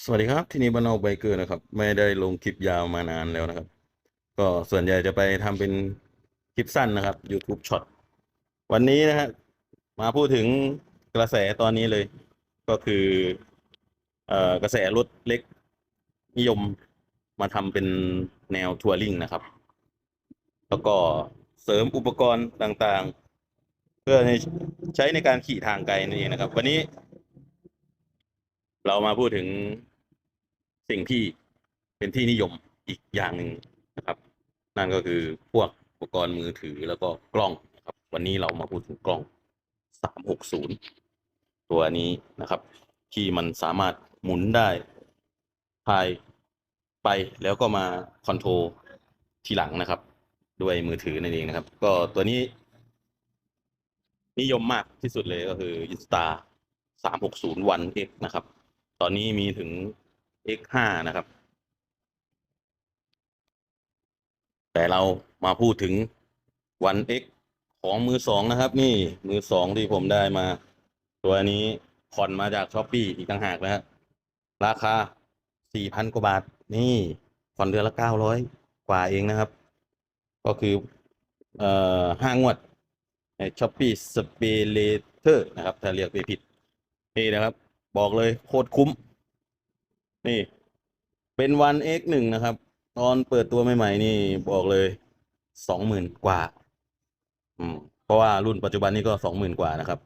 สวัสดีครับ ที่นี่บ้านนอกไบเกอร์นะครับ ไม่ได้ลงคลิปยาวมานานแล้วนะครับ ก็ส่วนใหญ่จะไปทำเป็นคลิปสั้นนะครับ YouTube ช็อตวันนี้นะฮะมาพูดถึงกระแสตอนนี้เลย ก็คือเอ่อกระแสรถเล็กนิยมมาทำเป็นแนวทัวริงนะครับ แล้วก็เสริมอุปกรณ์ต่างๆ เพื่อใใช้ในการขี่ทางไกลนั่นเองนะครับ วันนี้ เรามาพูดถึงสิ่งที่เป็นที่นิยมอีกอย่างหนึ่งนะครับ นั่นก็คือพวกอุปกรณ์มือถือแล้วก็กล้องนะครับ วันนี้เรามาพูดถึงกล้อง 360 ตัวนี้นะครับ ที่มันสามารถหมุนได้ถ่ายไปแล้วก็มาคอนโทรลทีหลังนะครับ ด้วยมือถือนั่นเองนะครับ ก็ตัวนี้ นิยมมากที่สุดเลยก็คือ Insta 360 One X นะครับ ตอนนี้มีถึง X5 นะครับ แต่เรามาพูดถึง One X ของมือสองนะครับ นี่มือสองที่ผมได้มา ตัวนี้ผ่อนมาจากช้อปปี้อีกต่างหากนะฮะราคา 4,000 กว่าบาท นี่ผ่อนเดือนละ 900 กว่าเองนะครับ ก็คือเอ่อห้างวดช้อปปี้สเปเลเตอร์นะครับ ถ้าเรียกไม่ผิดนี่นะครับ บอกเลยโคตรคุ้ม นี่ เป็นวัน X หนึ่งนะครับ ตอนเปิดตัวใหม่ๆนี่บอกเลยสองหมื่นกว่า อืม เพราะว่ารุ่นปัจจุบันนี้ก็สองหมื่นกว่านะครับ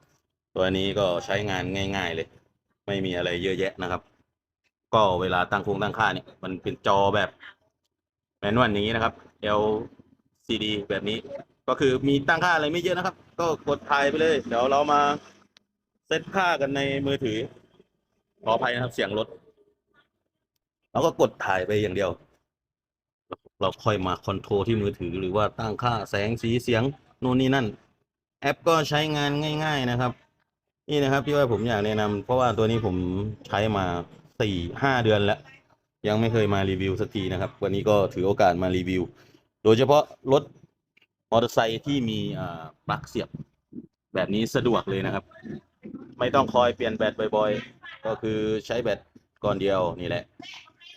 ตัวนี้ก็ใช้งานง่าย ๆ เลย ไม่มีอะไรเยอะแยะนะครับ ก็เวลาตั้งคงตั้งค่าเนี่ยมันเป็นจอแบบแมนนวลอย่างนี้นะครับ LCD แบบนี้ ก็คือมีตั้งค่าอะไรไม่เยอะนะครับ ก็กดถ่ายไปเลย เดี๋ยวเรามาเซตค่ากันในมือถือ ขออภัยนะครับเสียงรถเราก็กดถ่ายไปอย่างเดียว เราค่อยมาคอนโทรลที่มือถือหรือว่าตั้งค่าแสงสีเสียงนู่นนี่นั่น แอปก็ใช้งานง่าย ๆนะครับ นี่นะครับที่ว่าผมอยากแนะนำเพราะว่าตัวนี้ผมใช้มาสี่ห้าเดือนแล้ว ยังไม่เคยมารีวิวสักทีนะครับ วันนี้ก็ถือโอกาสมารีวิว โดยเฉพาะรถมอเตอร์ไซค์ที่มีปลั๊กเสียบ แบบนี้สะดวกเลยนะครับ ไม่ต้องคอยเปลี่ยนแบตบ่อยๆ ก็คือใช้แบตก้อนเดียวนี่แหละ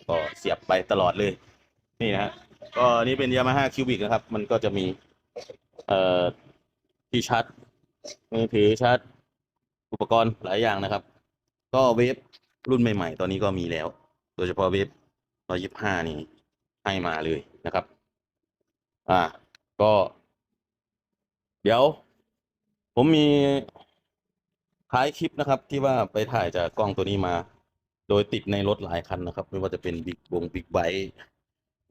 ก็เสียบไปตลอดเลย นี่นะฮะก็นี่เป็น Yamaha Cubic นะครับ มันก็จะมี เอ่อที่ชาร์จมือถือชาร์จอุปกรณ์หลายอย่างนะครับ ก็เวฟรุ่นใหม่ ๆ ตอนนี้ก็มีแล้ว โดยเฉพาะเวฟ125นี่ให้มาเลยนะครับ อ่า ก็ เดี๋ยว ผมมี ท้ายคลิปนะครับ ที่ว่าไปถ่ายจากกล้องตัวนี้มา โดยติดในรถหลายคันนะครับ ไม่ว่าจะเป็นบิ๊กวงบิ๊กไบค์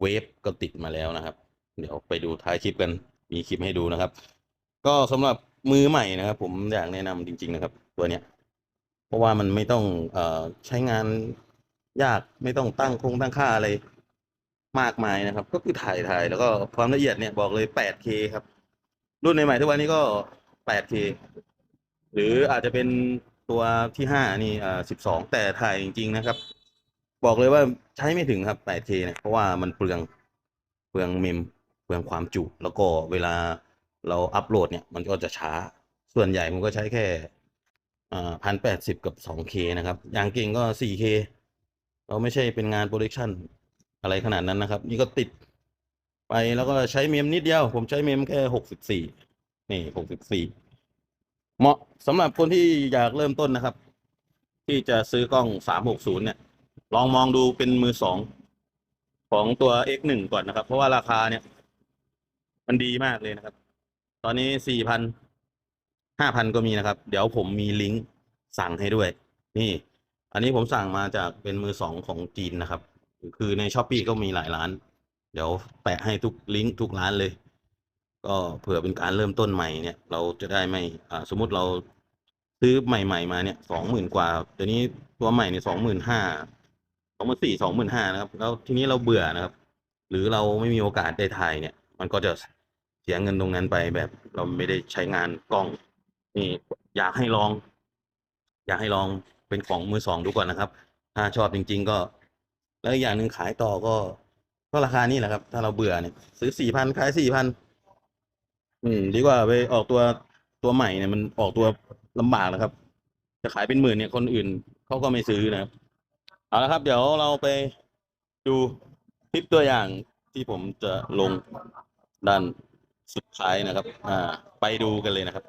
เวฟก็ติดมาแล้วนะครับ เดี๋ยวไปดูท้ายคลิปกันมีคลิปให้ดูนะครับ ก็สำหรับมือใหม่นะครับ ผมอยากแนะนำจริง ๆ นะครับ ตัวเนี้ย เพราะว่ามันไม่ต้องเอ่อใช้งานยากไม่ต้องตั้งคงตั้งค่าอะไรมากมายนะครับ ก็คือถ่ายถ่ายแล้วก็ความละเอียดเนี่ยบอกเลย 8K ครับ รุ่นใหม่ทุกวันนี้ก็ 8K หรืออาจจะเป็นตัวที่ห้านี่อ่า12แต่ถ่ายจริง ๆ นะครับ บอกเลยว่าใช้ไม่ถึงครับ 8K เนี่ยเพราะว่ามันเปลืองเปลืองเมมเปลืองความจุ แล้วก็เวลาเราอัปโหลดเนี่ย มันก็จะช้าส่วนใหญ่มันก็ใช้แค่อ่าพันแปดสิบกับ 2K นะครับ อย่างเก่งก็ 4K เราไม่ใช่เป็นงานโปรดักชันอะไรขนาดนั้นนะครับ นี่ก็ติดไปแล้วก็ใช้เมมนิดเดียว ผมใช้เมมแค่ 64 นี่ 64 เหมาะสำหรับคนที่อยากเริ่มต้นนะครับ ที่จะซื้อกล้อง 360 เนี่ย ลองมองดูเป็นมือสองของตัว X1 ก่อนนะครับ เพราะว่าราคาเนี่ย มันดีมากเลยนะครับ ตอนนี้4,000 5,000ก็มีนะครับ เดี๋ยวผมมีลิงก์สั่งให้ด้วย นี่ อันนี้ผมสั่งมาจากเป็นมือสองของจีนนะครับ คือในช้อปปีก็มีหลายร้าน เดี๋ยวแปะให้ทุกลิงก์ทุกร้านเลย ก็เผื่อเป็นการเริ่มต้นใหม่เนี่ย เราจะได้ไม่อ่าสมมุติเราซื้อใหม่ๆมาเนี่ยสองหมื่นกว่าเดี๋ยวนี้ตัวใหม่เนี่ยสองหมื่นห้าสองหมื่นสี่สองหมื่นห้านะครับ แล้วทีนี้เราเบื่อนะครับ หรือเราไม่มีโอกาสได้ถ่ายเนี่ย มันก็จะเสียเงินตรงนั้นไปแบบเราไม่ได้ใช้งานกล้องนี่อยากให้ลอง อยากให้ลองเป็นของมือสองดูก่อนนะครับ ถ้าชอบจริง ๆ ก็ แล้วอีกอย่างหนึ่งขายต่อก็ก็ราคานี่แหละครับ ถ้าเราเบื่อเนี่ย ซื้อสี่พันขายสี่พัน อืมดีกว่าไปออกตัวตัวใหม่เนี่ยมันออกตัวลำบากนะครับ จะขายเป็นหมื่นเนี่ยคนอื่นเขาก็ไม่ซื้อนะครับเอาละครับ เดี๋ยวเราไปดูคลิปตัวอย่างที่ผมจะลงด้านสุดท้ายนะครับ อ่า ไปดูกันเลยนะครับ